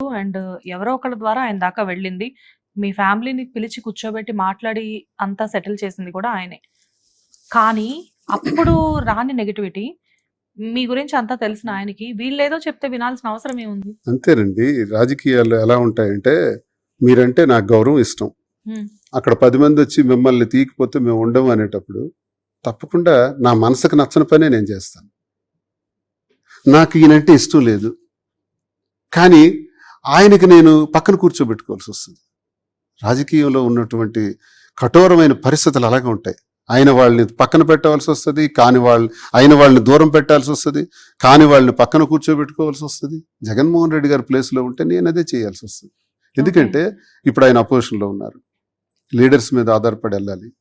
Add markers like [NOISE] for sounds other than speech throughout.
And ఎవరో ఒకళ్ళ ద్వారా ఆయన దాకా వెళ్ళింది. మీ ఫ్యామిలీని పిలిచి కూర్చోబెట్టి మాట్లాడి అంతా సెటిల్ చేసింది కూడా ఆయనే. కానీ అప్పుడు రాని నెగటివిటీ మీ గురించి అంతా తెలిసిన ఆయనకి వీళ్ళేదో చెప్తే వినాల్సిన అవసరం ఏముంది? అంతేనండి. రాజకీయాలు ఎలా ఉంటాయంటే మీరంటే నాకు గౌరవం ఇష్టం. హ్మ్. అక్కడ 10 మందొచ్చి మిమ్మల్ని తీయకపోతే మేము ఉండము అనేటప్పుడు తప్పకుండా నా మనసుకు నచ్చని పనే నేను చేస్తాను. నాకు ఈయనంటే ఇష్టం లేదు. కానీ ఆయనకి నేను పక్కన కూర్చోబెట్టుకోవాల్సి వస్తుంది. రాజకీయంలో ఉన్నటువంటి కఠోరమైన పరిస్థితులు అలాగే ఉంటాయి. ఆయన వాళ్ళని పక్కన పెట్టవలసి వస్తుంది. కాని వాళ్ళు అయిన వాళ్ళని దూరం పెట్టాల్సి వస్తుంది. కాని వాళ్ళని పక్కన కూర్చోబెట్టుకోవాల్సి వస్తుంది. జగన్మోహన్ రెడ్డి గారి ప్లేస్లో ఉంటే నేను అదే చేయాల్సి వస్తుంది. ఎందుకంటే ఇప్పుడు ఆయన అపోజిషన్లో ఉన్నారు. లీడర్స్ మీద ఆధారపడి వెళ్ళాలి.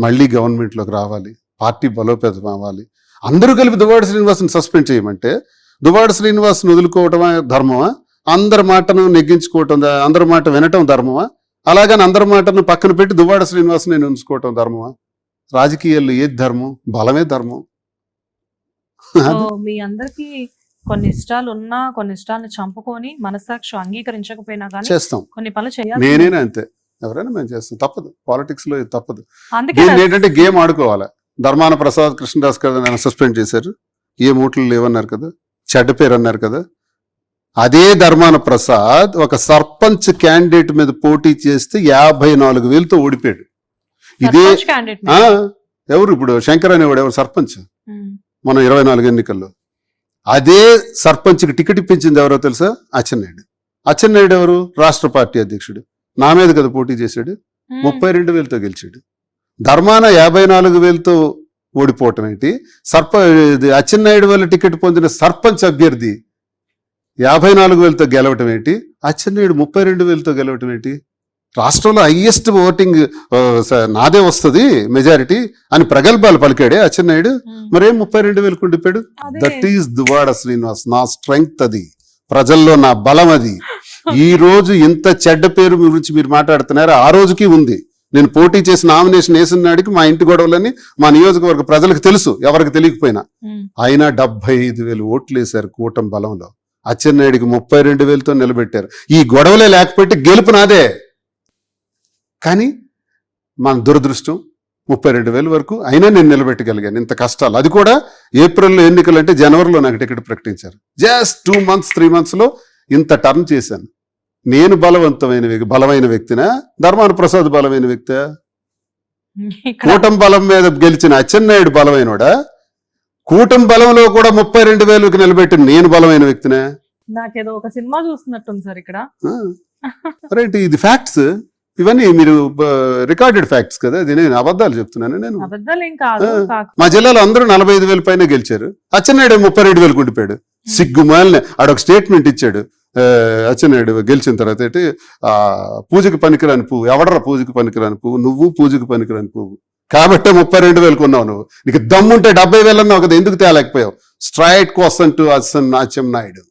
మళ్ళీ గవర్నమెంట్లోకి రావాలి. పార్టీ బలోపేతం అవ్వాలి. అందరూ కలిపి దువ్వాడ శ్రీనివాస్ని సస్పెండ్ చేయమంటే దువ్వాడ శ్రీనివాస్ని వదులుకోవటమా ధర్మమా? అందరి మాటను నెగ్గించుకోవటం అందరి మాట వినటం ధర్మమా? అలాగని అందరి మాటను పక్కన పెట్టి దువ్వాడ శ్రీనివాస్ని నేను ఉంచుకోవటం ధర్మమా? రాజకీయాల్లో ఏది ధర్మం? బలమే ధర్మం. మీ అందరికి కొన్ని ఇష్టాలు ఉన్నా కొన్ని ఇష్టాలను చంపుకొని మనస్సాక్షి అంగీకరించకపోయినా కానీ చేస్తాం. కొన్ని పనులు చేయాలి. నేనేనా అంతే. ఎవరైనా మేము చేస్తాం. తప్పదు. పాలిటిక్స్లో తప్పదు. దీన్ని ఏంటంటే గేమ్ ఆడుకోవాలి. ధర్మాన ప్రసాద్ కృష్ణదాస్ కదా నన్ను సస్పెండ్ చేశారు. ఏ మూటలు లేవన్నారు కదా. చెడ్డ పేరు అన్నారు కదా. అదే ధర్మాన ప్రసాద్ ఒక సర్పంచ్ క్యాండిడేట్ మీద పోటీ చేస్తే యాభై నాలుగు వేలతో ఓడిపోయాడు. ఇదే ఎవరు ఇప్పుడు? శంకర్ అనేవాడు ఎవరు? సర్పంచ్. మన ఇరవై నాలుగు ఎన్నికల్లో. అదే సర్పంచ్కి టికెట్ ఇప్పించింది ఎవరో తెలుసా? అచ్చెన్నాయుడు. అచ్చెన్నాయుడు ఎవరు? రాష్ట్ర పార్టీ అధ్యక్షుడు. నా మీద కదా పోటీ చేశాడు. ముప్పై రెండు వేలతో గెలిచాడు. ధర్మాన యాభై నాలుగు వేలతో ఓడిపోవటం ఏంటి? సర్ప అచ్చెన్నాయుడు వల్ల టికెట్ పొందిన సర్పంచ్ అభ్యర్థి యాభై నాలుగు వేలతో గెలవటం ఏంటి? అచ్చెన్నాయుడు ముప్పై రెండు వేలతో గెలవటం ఏంటి? రాష్ట్రంలో హైయెస్ట్ ఓటింగ్ నాదే వస్తుంది మెజారిటీ అని ప్రగల్భాలు పలికాడే అచ్చెన్నాయుడు. మరేం ముప్పై రెండు వేలకు ఉండిపోయాడు. దట్ ఈస్ దువాడ శ్రీనివాస్ నా స్ట్రెంగ్త్ అది. ప్రజల్లో నా బలం అది. ఈ [LAUGHS] రోజు ఇంత చెడ్డ పేరు గురించి మీరు మాట్లాడుతున్నారు? ఆ రోజుకి ఉంది. నేను పోటీ చేసి నామినేషన్ వేసిన నాడికి మా ఇంటి గొడవలని మా నియోజకవర్గ ప్రజలకు తెలుసు ఎవరికి తెలియకపోయినా. అయినా డెబ్బై ఐదు వేలు ఓట్లు వేశారు కూటమి బలంలో. అచ్చెన్నాయుడికి ముప్పై రెండు వేలతో నిలబెట్టారు. ఈ గొడవలే లేకపోతే గెలుపు నాదే. కానీ మన దురదృష్టం ముప్పై రెండు వేల వరకు అయినా నేను నిలబెట్టగలిగాను. ఇంత కష్టాలు. అది కూడా ఏప్రిల్లో ఎన్నికలు అంటే జనవరిలో నాకు టికెట్ ప్రకటించారు. జస్ట్ టూ మంత్స్ త్రీ మంత్స్లో ఇంత టర్న్ చేశాను. నేను బలవంతమైన బలమైన వ్యక్తినా? ధర్మాన ప్రసాద్ బలమైన వ్యక్తి కూటమి బలం మీద గెలిచిన అచ్చెన్నాయుడు బలమైనోడా? కూటమి బలంలో కూడా ముప్పై రెండు వేలకు నిలబెట్టిన నేను బలమైన వ్యక్తినే? నాకేదో ఒక సినిమా చూస్తున్నట్టుంది సార్ ఇక్కడ. రైట్ ఇది ఫ్యాక్ట్స్ ఇవన్నీ మీరు రికార్డెడ్ ఫ్యాక్ట్స్ కదా? ఇది నేను అబద్ధాలు చెప్తున్నాను నేను. మా జిల్లాలో అందరూ నలభై ఐదు వేల పైన గెలిచారు. అచ్చెన్నాయుడు ముప్పై రెండు వేలకు ఉండిపోయాడు. సిగ్గుమాలిన ఆడొక స్టేట్మెంట్ ఇచ్చాడు. అచ్చెన్నాయుడు గెలిచిన తర్వాత ఏంటి? ఆ పూజకి పనికిరాని పువ్వు ఎవడరా పూజకి పనికిరాని పువ్వు? నువ్వు పూజకి పనికిరాని పువ్వు. కాబట్టే ముప్పై రెండు వేలకు ఉన్నావు నువ్వు. నీకు దమ్ముంటే డెబ్బై వేలు అన్నావు కదా ఎందుకు తేలేకపోయావు? స్ట్రైట్ క్వశ్చన్ టు అస్సన్ నాచ్యం నాయుడు.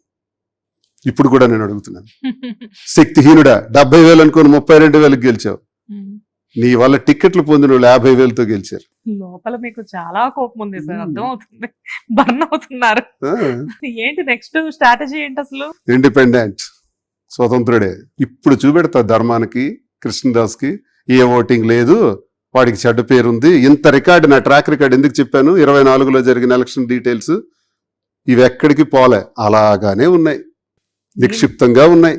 ఇప్పుడు కూడా నేను అడుగుతున్నాను. [LAUGHS] శక్తిహీనుడా డెబ్బై వేలు అనుకుని ముప్పై రెండు వేలకు గెలిచావు. నీ వల్ల టికెట్లు పొందిన వాళ్ళు యాభై వేలతో గెలిచారు. లోపల మీకు చాలా కోపం ఉంది సార్. అర్థం అవుతుంది. బర్న్ అవుతున్నారు. ఏంటి నెక్స్ట్ స్ట్రాటజీ ఏంటి అసలు? ఇండిపెండెంట్ స్వతంత్రుడే. ఇప్పుడు చూపెడతా ధర్మానికి కృష్ణదాస్కి ఏ ఓటింగ్ లేదు. వాడికి చెడ్డ పేరుంది. ఇంత రికార్డు నా ట్రాక్ రికార్డ్ ఎందుకు చెప్పాను? ఇరవై నాలుగులో జరిగిన ఎలక్షన్ డీటెయిల్స్ ఇవి ఎక్కడికి పోలే. అలాగానే ఉన్నాయి. నిక్షిప్తంగా ఉన్నాయి.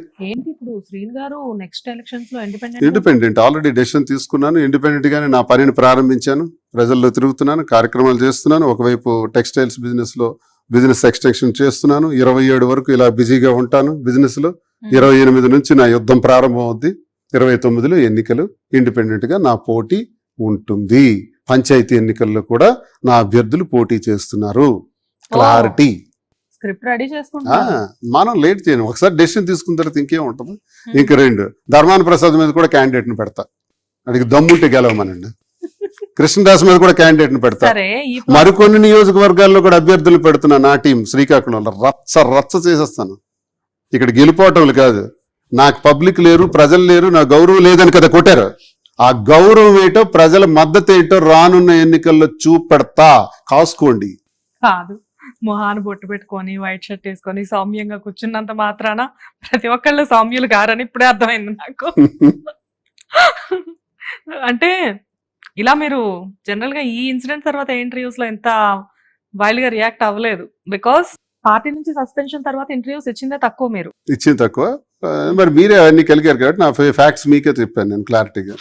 ఇండిపెండెంట్ ఆల్రెడీ డెసిషన్ తీసుకున్నాను. ఇండిపెండెంట్ గానే నా పనిని ప్రారంభించాను. ప్రజల్లో తిరుగుతున్నాను. కార్యక్రమాలు చేస్తున్నాను. ఒకవైపు టెక్స్టైల్స్ బిజినెస్లో బిజినెస్ ఎక్స్టెన్షన్ చేస్తున్నాను. ఇరవై ఏడు వరకు ఇలా బిజీగా ఉంటాను బిజినెస్లో. ఇరవై ఎనిమిది నుంచి నా యుద్ధం ప్రారంభం అవుద్ది ఇరవై తొమ్మిదిలో ఎన్నికలు. ఇండిపెండెంట్గా నా పోటీ ఉంటుంది. పంచాయతీ ఎన్నికల్లో కూడా నా అభ్యర్థులు పోటీ చేస్తున్నారు. క్లారిటీ. స్క్రిప్ట్ రెడీ మనం లేట్ చేయను. ఒకసారి డెసిషన్ తీసుకున్న తర్వాత ఇంకేం ఉంటుంది? ఇంక రెండు. ధర్మాన ప్రసాద్ మీద కూడా క్యాండిడేట్ని పెడతా. అడిగి దమ్ముంటే గెలవమనండి. కృష్ణదాస్ మీద కూడా క్యాండిడేట్ని పెడతా మరికొన్ని నియోజకవర్గాల్లో కూడా అభ్యర్థులు పెడుతున్నా నా టీం శ్రీకాకుళంలో రచ్చ రచ్చ చేసేస్తాను. ఇక్కడ గెలిపోవటంలు కాదు. నాకు పబ్లిక్ లేరు ప్రజలు లేరు నా గౌరవం లేదని కదా కొట్టారు. ఆ గౌరవం ఏంటో ప్రజల మద్దతు ఏంటో రానున్న ఎన్నికల్లో చూపెడతా. కాసుకోండి. కాదు. మొహాన్ని బొట్టు పెట్టుకొని వైట్ షర్ట్ వేసుకొని సౌమ్యంగా కూర్చున్నంత మాత్రాన ప్రతి ఒక్కళ్ళు సౌమ్యులు గారని ఇప్పుడే అర్థమైంది నాకు. [LAUGHS] అంటే ఇలా మీరు జనరల్గా ఈ ఇన్సిడెంట్ తర్వాత ఇంటర్వ్యూస్లో ఎంత వైల్డ్గా రియాక్ట్ అవ్వలేదు. బికాస్ పార్టీ నుంచి సస్పెన్షన్ తర్వాత ఇంటర్వ్యూస్ ఇచ్చిందే తక్కువ మీరు. ఇచ్చింది తక్కువ. మరి మీరే అవన్నీ కలిగారు కాబట్టి నా ఫ్యాక్ట్స్ మీకే చెప్పాను నేను క్లారిటీగా.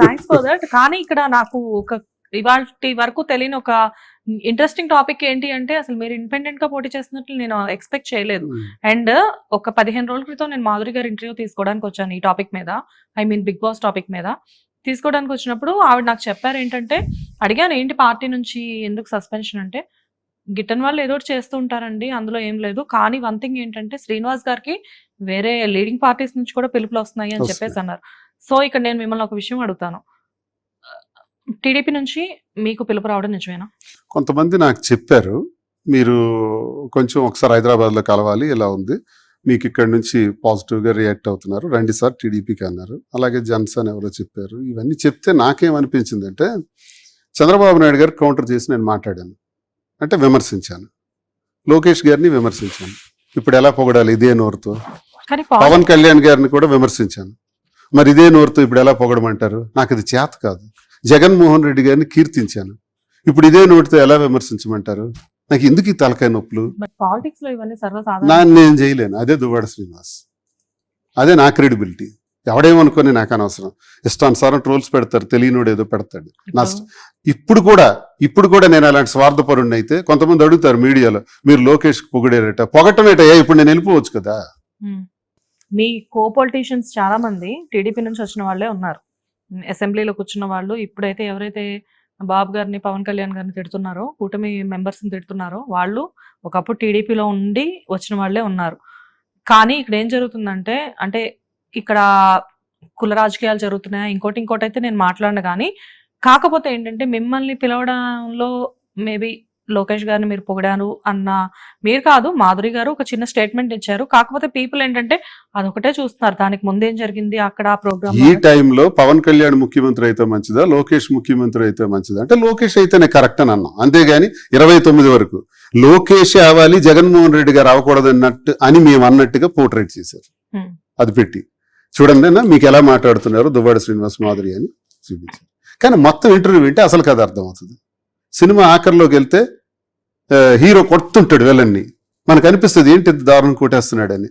Thanks for that. కానీ ఇక్కడ నాకు ఒక ఇవాళ వరకు తెలియని ఒక ఇంట్రెస్టింగ్ టాపిక్ ఏంటి అంటే అసలు మీరు ఇండిపెండెంట్గా పోటీ చేస్తున్నట్లు నేను ఎక్స్పెక్ట్ చేయలేదు. అండ్ ఒక పదిహేను రోజుల క్రితం నేను మాధురి గారి ఇంటర్వ్యూ తీసుకోవడానికి వచ్చాను ఈ టాపిక్ మీద. I mean Bigg Boss topic మీద. తీసుకోవడానికి వచ్చినప్పుడు ఆవిడ నాకు చెప్పారు ఏంటంటే అడిగాను ఏంటి పార్టీ నుంచి ఎందుకు సస్పెన్షన్ అంటే గిట్టని వాళ్ళు ఏదో ఒకటి చేస్తూ ఉంటారండి అందులో ఏం లేదు. కానీ వన్ థింగ్ ఏంటంటే శ్రీనివాస్ గారికి వేరే లీడింగ్ పార్టీస్ నుంచి కూడా పిలుపులు వస్తున్నాయి అని. చెప్పేసి అన్నారు. సో ఇక్కడ నేను మిమ్మల్ని ఒక విషయం అడుగుతాను. టీడీపీ నుంచి మీకు పిలుపు రావడం నిజమేనా? కొంతమంది నాకు చెప్పారు మీరు కొంచెం ఒకసారి హైదరాబాద్లో కలవాలి ఇలా ఉంది. మీకు ఇక్కడ నుంచి పాజిటివ్గా రియాక్ట్ అవుతున్నారు. రండి సార్ టీడీపీకి అన్నారు. అలాగే జన్సన్ ఎవరో చెప్పారు. ఇవన్నీ చెప్తే నాకేమనిపించిందంటే చంద్రబాబు నాయుడు గారు కౌంటర్ చేసి నేను మాట్లాడాను. అంటే విమర్శించాను. లోకేష్ గారిని విమర్శించాను. ఇప్పుడు ఎలా పొగడాలి ఇదే నోరుతో? పవన్ కళ్యాణ్ గారిని కూడా విమర్శించాను. మరి ఇదే నోరుతో ఇప్పుడు ఎలా పొగడమంటారు? నాకు అది చేత కాదు. జగన్మోహన్ రెడ్డి గారిని కీర్తించాను. ఇప్పుడు ఇదే నోటితో ఎలా విమర్శించమంటారు? నాకు ఎందుకు ఈ తలకాయ నొప్పులు? పాలిటిక్స్లో ఇవన్నీ నేను చేయలేను. అదే దువ్వాడ శ్రీనివాస్. అదే నా క్రెడిబిలిటీ. ఎవడేమనుకొని నాకు అనవసరం. ఇష్టానుసారం ట్రోల్స్ పెడతారు తెలియనోడు ఏదో పెడతాడు. నష్టం ఇప్పుడు? కూడా ఇప్పుడు కూడా నేను అలాంటి స్వార్థపరుణ్ణి అయితే కొంతమంది అడుగుతారు మీడియాలో మీరు లోకేష్ పొగిడారట పొగటమేట ఏ ఇప్పుడు నేను వెళ్ళిపోవచ్చు కదా. మీ కో పొలిటీషియన్స్ చాలా మంది టీడీపీ నుంచి వచ్చిన వాళ్ళే ఉన్నారు. అసెంబ్లీలో కూర్చున్న వాళ్ళు ఇప్పుడైతే ఎవరైతే బాబు గారిని పవన్ కళ్యాణ్ గారిని తిడుతున్నారో కూటమి మెంబర్స్ని తిడుతున్నారో వాళ్ళు ఒకప్పుడు టీడీపీలో ఉండి వచ్చిన వాళ్ళే ఉన్నారు. కానీ ఇక్కడ ఏం జరుగుతుందంటే అంటే ఇక్కడ కుల రాజకీయాలు జరుగుతున్నాయి? ఇంకోటి ఇంకోటి అయితే నేను మాట్లాడను కానీ కాకపోతే ఏంటంటే మిమ్మల్ని పిలవడంలో మేబీ లోకేష్ గారిని మీరు పొగిడారు అన్న మీరు కాదు మాధురి గారు ఒక చిన్న స్టేట్మెంట్ ఇచ్చారు. కాకపోతే పీపుల్ ఏంటంటే అదొకటే చూస్తున్నారు. దానికి ముందేం జరిగింది? అక్కడ ఆ ప్రోగ్రామ్ ఈ టైంలో పవన్ కళ్యాణ్ ముఖ్యమంత్రి అయితే మంచిదా? లోకేష్ ముఖ్యమంత్రి అయితే మంచిదా? అంటే లోకేష్ అయితేనే కరెక్ట్ అని అన్నాం. అంతేగాని ఇరవై తొమ్మిది వరకు లోకేష్ అవ్వాలి జగన్మోహన్ రెడ్డి గారు అవ్వకూడదు అన్నట్టు అని మేము అన్నట్టుగా పోర్ట్రేట్ చేశారు. అది పెట్టి. చూడండి అన్న మీకు ఎలా మాట్లాడుతున్నారు దువ్వాడ శ్రీనివాస్ మాధురి అని చూపించారు. కానీ మొత్తం ఇంటర్వ్యూ వింటే అసలు కథ అర్థమవుతుంది. సినిమా ఆఖరిలోకి వెళ్తే హీరో కొడుతుంటాడు వెళ్ళన్ని. మనకు అనిపిస్తుంది ఏంటి దారుణం కొట్టేస్తున్నాడని.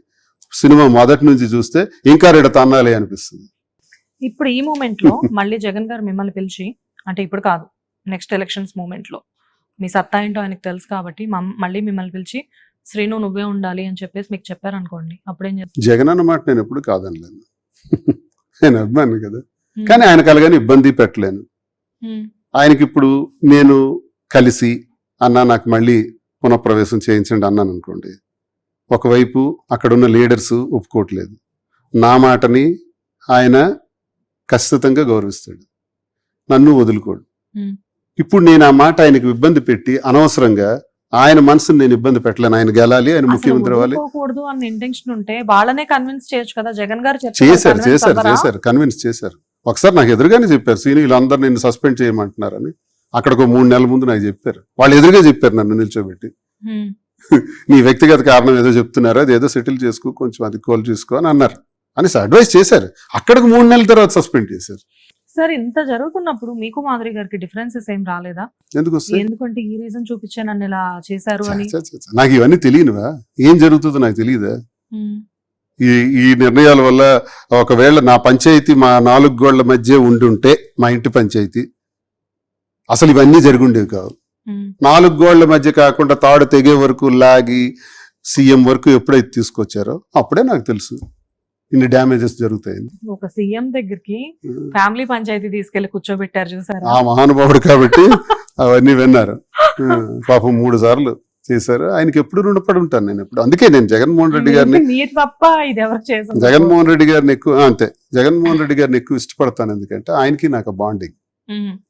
సినిమా మొదటి నుంచి చూస్తే ఇంకా రెడ తన్నాలి అనిపిస్తుంది. ఇప్పుడు ఈ మూమెంట్లో మళ్ళీ జగన్ గారు మిమ్మల్ని పిలిచి అంటే ఇప్పుడు కాదు నెక్స్ట్ ఎలక్షన్స్ మూమెంట్లో మీ సత్తా ఏంటో ఆయనకు తెలుసు కాబట్టి మళ్ళీ మిమ్మల్ని పిలిచి శ్రీను నువ్వే ఉండాలి అని చెప్పేసి మీకు చెప్పారు అనుకోండి అప్పుడేం జగన్ అన్నమాట నేను ఎప్పుడు కాదనలేను. నేను అభిమాని కదా. కానీ ఆయనకు అలాగని ఇబ్బంది పెట్టలేను. మ్మ్. ఆయనకి ఇప్పుడు నేను కలిసి అన్న నాకు మళ్ళీ పునఃప్రవేశం చేయించండి అన్నాను అనుకోండి. ఒకవైపు అక్కడున్న లీడర్స్ ఒప్పుకోవట్లేదు. నా మాటని ఆయన ఖచ్చితంగా గౌరవిస్తాడు. నన్ను వదులుకోడు. Hmm. ఇప్పుడు నేను ఆ మాట ఆయనకు ఇబ్బంది పెట్టి అనవసరంగా ఆయన మనసుని నేను ఇబ్బంది పెట్టలేను. ఆయన గెలాలి ఆయన ముఖ్యమంత్రి అవ్వాలి. అన్న ఇంటెన్షన్ ఉంటే వాళ్ళనే కన్విన్స్ చేయొచ్చు కదా. జగన్ గారు చేశారు చేశారు? చేశారు కన్విన్స్ చేశారు. ఒకసారి నాకు ఎదురుగానే చెప్పారు సీని వీళ్ళందరూ నిన్ను సస్పెండ్ చేయమంటున్నారని. అక్కడ ఒక మూడు నెలల ముందు నాకు చెప్పారు. వాళ్ళు ఎదురుగా చెప్పారు నన్ను నిల్చోబెట్టి. [LAUGHS] నీ వ్యక్తిగత కారణం ఏదో చెప్తున్నారు అది ఏదో సెటిల్ చేసుకో కొంచెం అది కోల్ చూసుకో అని అన్నారు. అనేసి అడ్వైస్ చేశారు. అక్కడికి మూడు నెలల తర్వాత సస్పెండ్ చేశారు. సార్ ఇంత జరుగుతున్నప్పుడు మీకు మాధురి గారికి డిఫరెన్సెస్ ఏం రాలేదా? ఎందుకు ఎందుకంటే ఈ రీజన్ చూపించే నన్ను ఇలా చేశారు అని. నాకు ఇవన్నీ తెలియనువా? ఏం జరుగుతుందో నాకు తెలియదా. ఈ ఈ నిర్ణయాల వల్ల ఒకవేళ నా పంచాయతీ మా నాలుగు గోళ్ళ మధ్య ఉండుంటే మా ఇంటి పంచాయతీ అసలు ఇవన్నీ జరుగుండేవి కావు. నాలుగు గోళ్ళ మధ్య కాకుండా తాడు తెగే వరకు లాగి సీఎం వరకు ఎప్పుడైతే తీసుకొచ్చారో అప్పుడే నాకు తెలుసు. ఇన్ని డ్యామేజెస్ జరుగుతాయని ఒక సీఎం దగ్గరికి ఫ్యామిలీ పంచాయతీ తీసుకెళ్ళి కూర్చోబెట్టారు చూసారా? ఆ మహానుభావుడు కాబట్టి అవన్నీ విన్నారు. పాపం మూడు సార్లు చేశారు. ఆయనకి ఎప్పుడు రుణపడి ఉంటాను నేను ఎప్పుడు. అందుకే నేను జగన్మోహన్ రెడ్డి గారిని తప్ప ఇది ఎవరు జగన్మోహన్ రెడ్డి గారిని ఎక్కువ అంతే. జగన్మోహన్ రెడ్డి గారిని ఎక్కువ ఇష్టపడతాను ఎందుకంటే ఆయనకి నాకు బాండింగ్.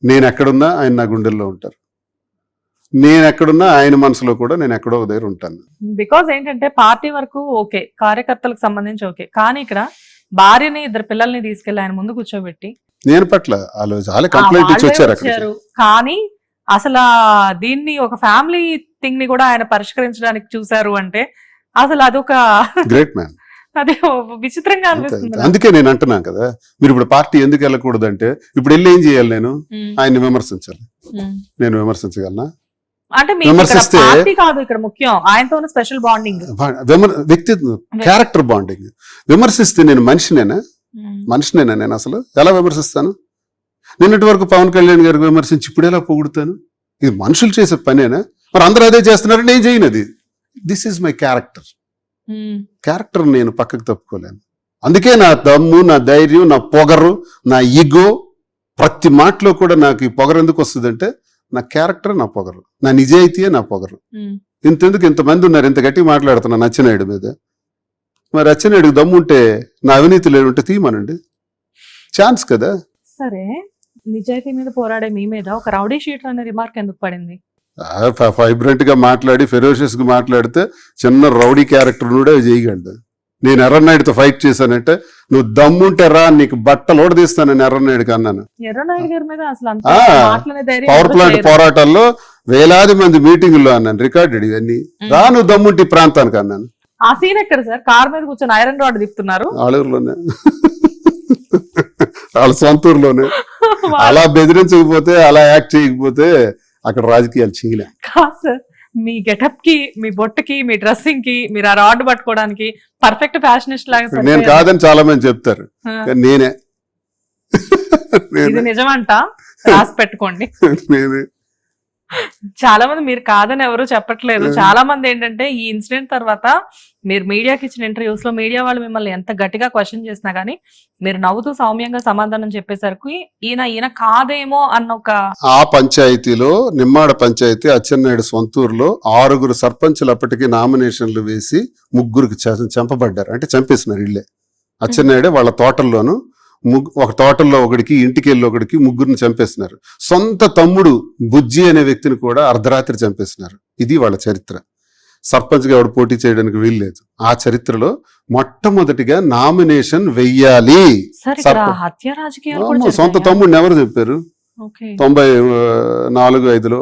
నేను ఎక్కడున్నా ఆయన నా గుండెల్లో ఉంటారు. నేను ఎక్కడున్నా ఆయన మనసులో కూడా నేను ఎక్కడో ఒక దగ్గర ఉంటాను. బికాజ్ ఏంటంటే పార్టీ వరకు ఓకే కార్యకర్తలకు సంబంధించి ఓకే. కానీ ఇక్కడ భార్యని ఇద్దరు పిల్లల్ని తీసుకెళ్ళి ఆయన ముందు కూర్చోబెట్టి నేను పట్ల చాలా కంప్లైంట్ ఇచ్చి వచ్చారు. అక్కడ. కానీ అసలు దీన్ని ఒక ఫ్యామిలీ థింగ్ని కూడా ఆయన పరిష్కరించడానికి చూశారు అంటే అసలు అదొక గ్రేట్ మ్యాన్ [LAUGHS] అది విచిత్రంగా అనిపిస్తుంది. అందుకే నేను అంటున్నాను కదా మీరు ఇప్పుడు పార్టీ ఎందుకు వెళ్ళకూడదు అంటే ఇప్పుడు వెళ్ళి ఏం చేయాలి నేను? ఆయన్ని విమర్శించాలి. నేను విమర్శించగలనా? అంటే మీకు ఇక్కడ విమర్శిస్తే- పార్టీ కాదు ఇక్కడ ముఖ్యం. ఆయనతో ఉన్న స్పెషల్ బాండింగ్. వ్యక్తి క్యారెక్టర్ బాండింగ్. విమర్శిస్తే నేను మనిషినేనా? మనిషినేనా నేను అసలు? ఎలా విమర్శిస్తాను? నిన్నటి వరకు పవన్ కళ్యాణ్ గారికి విమర్శించి ఇప్పుడు ఎలా పొగుడుతాను? ఇది మనుషులు చేసే పనేనా? మరి అందరూ అదే చేస్తున్నారు నేను చేయను అది. This is my character character నేను పక్కకు తప్పుకోలేను. అందుకే నా దమ్ము నా ధైర్యం నా పొగరు నా ఈగో ప్రతి మాటలో కూడా నాకు ఈ పొగరు ఎందుకు వస్తుందంటే నా క్యారెక్టర్ నా పొగరు. నా నిజాయితీయే నా పొగరు. ఇంతెందుకు ఇంతమంది ఉన్నారు ఇంత గట్టిగా మాట్లాడుతున్నా నచ్చినాయుడు మీద? మరి అచ్చెన్నాయుడికి దమ్ము ఉంటే నా అవినీతి లేనుంటే తీయమనండి. ఛాన్స్ కదా? సరే నిజాయితీ మీద పోరాడే మీ మీద ఒక రౌడీ షీటర్ అనే రిమార్క్ ఎందుకు పడింది? వైబ్రెంట్గా మాట్లాడి ఫెరోషియస్గా మాట్లాడితే చిన్న రౌడీ క్యారెక్టర్ కూడా చేయగలదు నేను ఎర్రనాయుడితో ఫైట్ చేశానంటే నువ్వు దమ్ముంటే రా నీకు బట్టలు ఓడదీస్తానని ఎర్రనాయుడికి అన్నాను. Power plant. పోరాటాల్లో వేలాది మంది మీటింగుల్లో అన్నాను రికార్డెడ్ ఇవన్నీ. రా నువ్వు దమ్ముంటి ప్రాంతానికి అన్నాను. ఆ సీన్ ఎక్కడ సార్? కార్ మీద కూర్చొని ఐరన్ రాడ్ తిప్పుతున్నారు. ఆలూరులోనే. వాళ్ళ సొంత ఊర్లోనే. [LAUGHS] అలా బెదిరించకపోతే అలా యాక్ట్ చేయకపోతే అక్కడ రాజకీయాలు కాదు సార్. మీ గెటప్కి మీ బొట్టుకి మీ డ్రెస్సింగ్కి మీరు ఆ రాడ్ పట్టుకోవడానికి పర్ఫెక్ట్ ఫ్యాషనిస్ట్ లాగా నేను. కాదని చాలా మంది చెప్తారు. ఇది నేనే. నిజమంట? రాసి పెట్టుకోండి. నేనే. చాలా మంది మీరు కాదని ఎవరు చెప్పట్లేదు. చాలా మంది ఏంటంటే ఈ ఇన్సిడెంట్ తర్వాత మీరు మీడియాకి ఇచ్చిన ఇంటర్వ్యూస్లో మీడియా వాళ్ళు మిమ్మల్ని ఎంత గట్టిగా క్వశ్చన్ చేసినా గానీ మీరు నవ్వుతూ సౌమ్యంగా సమాధానం చెప్పేసరికి ఈయన ఈయన కాదేమో అన్న ఒక ఆ పంచాయతీలో నిమ్మాడ పంచాయతీ అచ్చెన్నాయుడు సొంతూరులో ఆరుగురు సర్పంచులు అప్పటికి నామినేషన్లు వేసి ముగ్గురికి చంపబడ్డారు. అంటే చంపేసినారు ఇళ్ళే. అచ్చెన్నాయుడే వాళ్ళ తోటల్లోను ఒక తోటల్లో ఒకడికి ఇంటికి వెళ్ళి ఒకడికి ముగ్గురిని చంపేసినారు సొంత తమ్ముడు బుజ్జి అనే వ్యక్తిని కూడా అర్ధరాత్రి చంపేసినారు ఇది వాళ్ళ చరిత్ర. సర్పంచ్గా ఎవడు పోటీ చేయడానికి వీల్లేదు ఆ చరిత్రలో మొట్టమొదటిగా నామినేషన్ వెయ్యాలి. సొంత? తమ్ముడిని ఎవరు చెప్పారు? తొంభై నాలుగు ఐదులో.